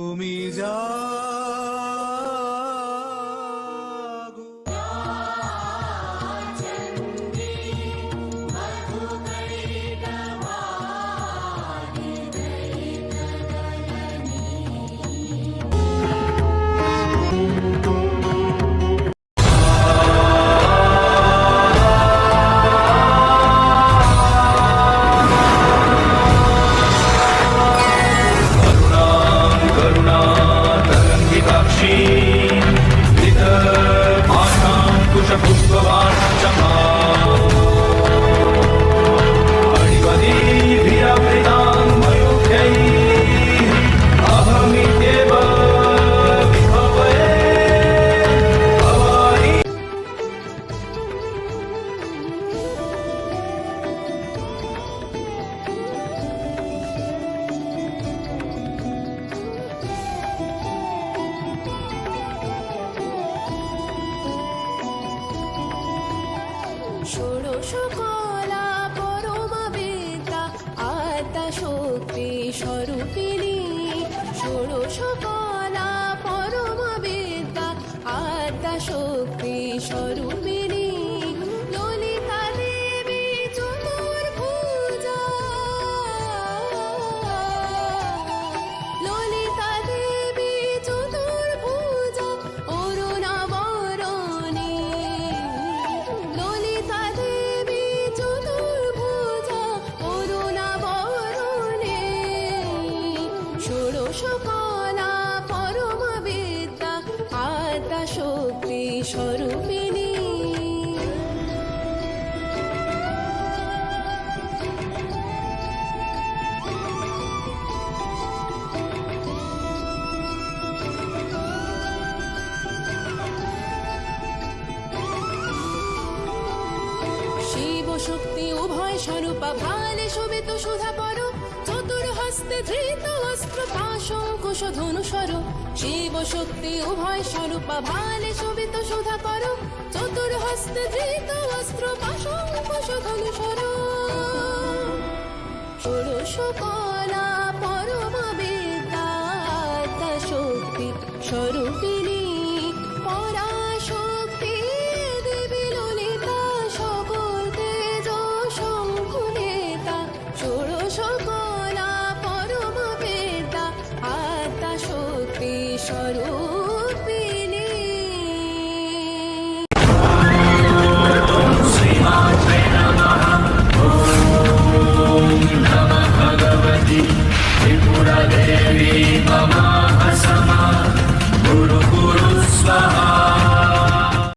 তুমি জাগো कुशपुष्पवाचमा मयूखैः কলা, পরমা বেদা আত্মা শক্তি স্বরূপিণী। ললিতা দেবী চতুর্ভুজা ললিতা দেবী চতুর্ভুজা অরুণাবরণী। ললিতা দেবী চতুর্ভুজা অরুণাবরণে। ষোড়শ শিব শক্তি উভয় স্বরূপা ভালে শোভিত সুধা পর চতুর হস্তে ধৃত অস্ত্র পাশঙ্কুশ ধনু স্বর শিব শক্তি উভয় স্বরূপা ভালে শোভিত হস্তে ধৃত অস্ত্র পাশঙ্কুশ